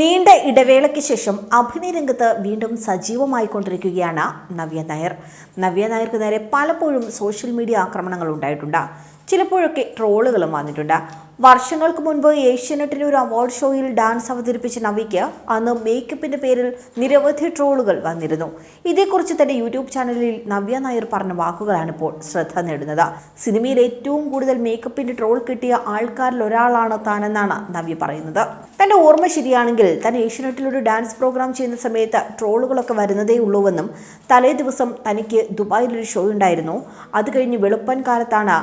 നീണ്ട ഇടവേളയ്ക്ക് ശേഷം അഭിനയ രംഗത്ത് വീണ്ടും സജീവമായിക്കൊണ്ടിരിക്കുകയാണ് നവ്യ നായർ. നവ്യ നായർക്ക് നേരെ പലപ്പോഴും സോഷ്യൽ മീഡിയ ആക്രമണങ്ങൾ ഉണ്ടായിട്ടുണ്ട്. ചിലപ്പോഴൊക്കെ ട്രോളുകളും വന്നിട്ടുണ്ട്. വർഷങ്ങൾക്ക് മുൻപ് ഏഷ്യാനെറ്റിന് ഒരു അവാർഡ് ഷോയിൽ ഡാൻസ് അവതരിപ്പിച്ച നവിക്ക് അന്ന് മേക്കപ്പിന്റെ പേരിൽ നിരവധി ട്രോളുകൾ വന്നിരുന്നു. ഇതേക്കുറിച്ച് തന്റെ യൂട്യൂബ് ചാനലിൽ നവ്യ നായർ പറഞ്ഞ വാക്കുകളാണ് ഇപ്പോൾ ശ്രദ്ധ നേടുന്നത്. സിനിമയിൽ ഏറ്റവും കൂടുതൽ മേക്കപ്പിന്റെ ട്രോൾ കിട്ടിയ ആൾക്കാരിൽ ഒരാളാണ് താനെന്നാണ് നവ്യ പറയുന്നത്. തന്റെ ഓർമ്മ ശരിയാണെങ്കിൽ താൻ ഏഷ്യാനെറ്റിൽ ഒരു ഡാൻസ് പ്രോഗ്രാം ചെയ്യുന്ന സമയത്ത് ട്രോളുകളൊക്കെ വരുന്നതേ ഉള്ളൂവെന്നും തലേ ദിവസം തനിക്ക് ദുബായിൽ ഒരു ഷോ ഉണ്ടായിരുന്നു. അത് കഴിഞ്ഞ് വെളുപ്പൻ കാലത്താണ്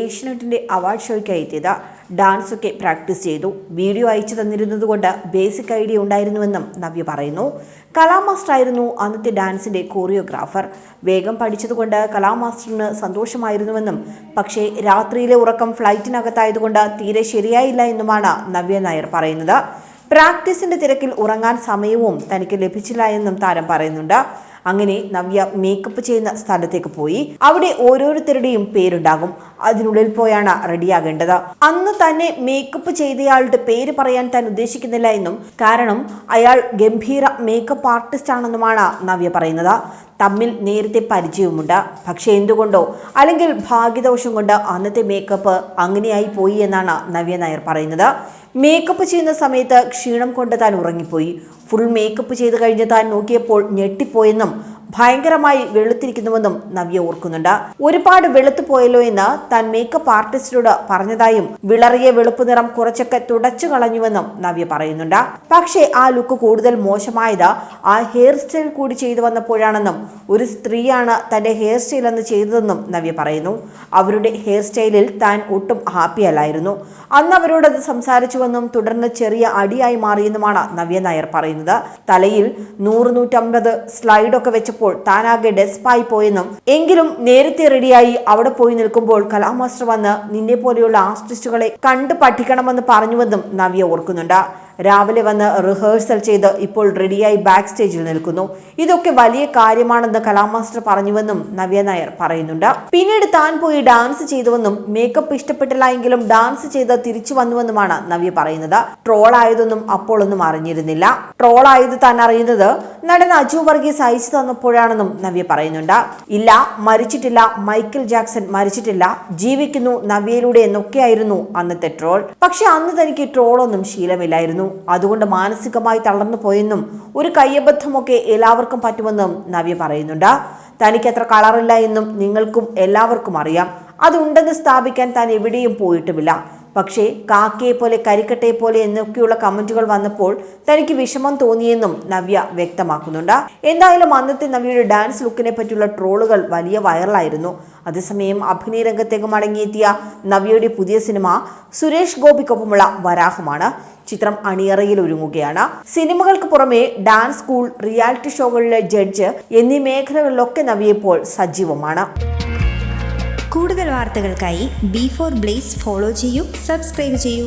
ഏഷ്യാനെറ്റിന്റെ അവാർഡ് ഷോയ്ക്കായി എത്തിയത്. ഡാൻസ് ഒക്കെ പ്രാക്ടീസ് ചെയ്തു. വീഡിയോ അയച്ചു തന്നിരുന്നതുകൊണ്ട് ബേസിക് ഐഡിയ ഉണ്ടായിരുന്നുവെന്നും നവ്യ പറയുന്നു. കലാമാസ്റ്റർ ആയിരുന്നു അന്നത്തെ ഡാൻസിന്റെ കോറിയോഗ്രാഫർ. വേഗം പഠിച്ചതുകൊണ്ട് കലാമാസ്റ്ററിന് സന്തോഷമായിരുന്നുവെന്നും പക്ഷേ രാത്രിയിലെ ഉറക്കം ഫ്ലൈറ്റിനകത്തായതുകൊണ്ട് തീരെ ശരിയായില്ല എന്നുമാണ് നവ്യ നായർ പറയുന്നത്. പ്രാക്ടീസിന്റെ തിരക്കിൽ ഉറങ്ങാൻ സമയവും തനിക്ക് ലഭിച്ചില്ല എന്നും താരം പറയുന്നുണ്ട്. അങ്ങനെ നവ്യ മേക്കപ്പ് ചെയ്യുന്ന സ്ഥലത്തേക്ക് പോയി. അവിടെ ഓരോരുത്തരുടെയും പേരുണ്ടാകും. അതിനുള്ളിൽ പോയാണ് റെഡിയാകേണ്ടത്. അന്ന് തന്നെ മേക്കപ്പ് ചെയ്തയാളുടെ പേര് പറയാൻ താൻ ഉദ്ദേശിക്കുന്നില്ല എന്നും കാരണം അയാൾ ഗംഭീര മേക്കപ്പ് ആർട്ടിസ്റ്റ് ആണെന്നുമാണ് നവ്യ പറയുന്നത്. തമ്മിൽ നേരത്തെ പരിചയവുമുണ്ട്. പക്ഷെ എന്തുകൊണ്ടോ അല്ലെങ്കിൽ ഭാഗ്യദോഷം കൊണ്ട് അന്നത്തെ മേക്കപ്പ് അങ്ങനെയായി പോയി എന്നാണ് നവ്യ നായർ പറയുന്നത്. മേക്കപ്പ് ചെയ്യുന്ന സമയത്ത് ക്ഷീണം കൊണ്ട് താൻ ഉറങ്ങിപ്പോയി. ഫുൾ മേക്കപ്പ് ചെയ്ത് കഴിഞ്ഞ് താൻ നോക്കിയപ്പോൾ ഞെട്ടിപ്പോയെന്നും ഭയങ്കരമായി വെളുത്തിരിക്കുന്നുവെന്നും നവ്യ ഓർക്കുന്നുണ്ട്. ഒരുപാട് വെളുത്തു പോയല്ലോ എന്ന് താൻ മേക്കപ്പ് ആർട്ടിസ്റ്റിനോട് പറഞ്ഞതായും വിളറിയ വെളുപ്പ് നിറം കുറച്ചൊക്കെ തുടച്ചു കളഞ്ഞുവെന്നും നവ്യ പറയുന്നുണ്ട്. പക്ഷേ ആ ലുക്ക് കൂടുതൽ മോശമായത് ആ ഹെയർ സ്റ്റൈൽ കൂടി ചെയ്തു വന്നപ്പോഴാണെന്നും ഒരു സ്ത്രീയാണ് തന്റെ ഹെയർ സ്റ്റൈൽ എന്ന് ചെയ്തതെന്നും നവ്യ പറയുന്നു. അവരുടെ ഹെയർ സ്റ്റൈലിൽ താൻ ഒട്ടും ഹാപ്പിയല്ലായിരുന്നു അന്ന് അവരോടത് സംസാരിച്ചുവെന്നും തുടർന്ന് ചെറിയ അടിയായി മാറിയെന്നുമാണ് നവ്യ നായർ പറയുന്നത്. തലയിൽ നൂറ് നൂറ്റമ്പത് സ്ലൈഡൊക്കെ വെച്ചപ്പോൾ താനാകെ ഡെസ്പായി പോയെന്നും എങ്കിലും നേരത്തെ റെഡിയായി അവിടെ പോയി നിൽക്കുമ്പോൾ കലാമാസ്റ്റർ വന്ന് നിന്നെ പോലെയുള്ള ആർട്ടിസ്റ്റുകളെ കണ്ടു പഠിക്കണമെന്ന് പറഞ്ഞുവെന്നും നവ്യ ഓർക്കുന്നുണ്ട്. രാവിലെ വന്ന് റിഹേഴ്സൽ ചെയ്ത് ഇപ്പോൾ റെഡിയായി ബാക്ക് സ്റ്റേജിൽ നിൽക്കുന്നു. ഇതൊക്കെ വലിയ കാര്യമാണെന്ന് കലാമാസ്റ്റർ പറഞ്ഞുവെന്നും നവ്യ നായർ പറയുന്നുണ്ട്. പിന്നീട് താൻ പോയി ഡാൻസ് ചെയ്തുവെന്നും മേക്കപ്പ് ഇഷ്ടപ്പെട്ടില്ല എങ്കിലും ഡാൻസ് ചെയ്ത് തിരിച്ചു വന്നുവെന്നുമാണ് നവ്യ പറയുന്നത്. ട്രോൾ ആയതൊന്നും അപ്പോൾ ഒന്നും അറിഞ്ഞിരുന്നില്ല. ട്രോൾ ആയത് താൻ അറിയുന്നത് നടൻ അജു വർഗീസ് അയച്ചു തന്നപ്പോഴാണെന്നും നവ്യ പറയുന്നുണ്ട്. ഇല്ല മരിച്ചിട്ടില്ല. മൈക്കിൾ ജാക്സൺ മരിച്ചിട്ടില്ല. ജീവിക്കുന്നു നവ്യയിലൂടെ എന്നൊക്കെയായിരുന്നു അന്നത്തെ ട്രോൾ പക്ഷെ അന്ന് തനിക്ക് ട്രോളൊന്നും ശീലമില്ലായിരുന്നു. അതുകൊണ്ട് മാനസികമായി തളർന്നു പോയെന്നും ഒരു കയ്യബദ്ധമൊക്കെ എല്ലാവർക്കും പറ്റുമെന്നും നവ്യ പറയുന്നുണ്ട്. തനിക്ക് അത്ര കളറില്ല എന്നും നിങ്ങൾക്കും എല്ലാവർക്കും അറിയാം. അതുണ്ടെന്ന് സ്ഥാപിക്കാൻ താൻ എവിടെയും പോയിട്ടുമില്ല. പക്ഷേ കാക്കയെ പോലെ കരിക്കട്ടയെ പോലെ എന്നൊക്കെയുള്ള കമന്റുകൾ വന്നപ്പോൾ തനിക്ക് വിഷമം തോന്നിയെന്നും നവ്യ വ്യക്തമാക്കുന്നുണ്ട്. എന്തായാലും അന്നത്തെ നവ്യയുടെ ഡാൻസ് ലുക്കിനെ പറ്റിയുള്ള ട്രോളുകൾ വലിയ വൈറലായിരുന്നു. അതേസമയം അഭിനയ രംഗത്തേക്ക് മടങ്ങിയെത്തിയ നവ്യയുടെ പുതിയ സിനിമ സുരേഷ് ഗോപിക്കൊപ്പമുള്ള വരാഹമാണ്. ചിത്രം അണിയറയിൽ ഒരുങ്ങുകയാണ്. സിനിമകൾക്ക് പുറമെ ഡാൻസ് സ്കൂൾ റിയാലിറ്റി ഷോകളിലെ ജഡ്ജ് എന്നീ മേഖലകളിലൊക്കെ നവിയപ്പോൾ സജീവമാണ്. കൂടുതൽ വാർത്തകൾക്കായി ബി ഫോർ ബ്ലേസ് ഫോളോ ചെയ്യൂ സബ്സ്ക്രൈബ് ചെയ്യൂ.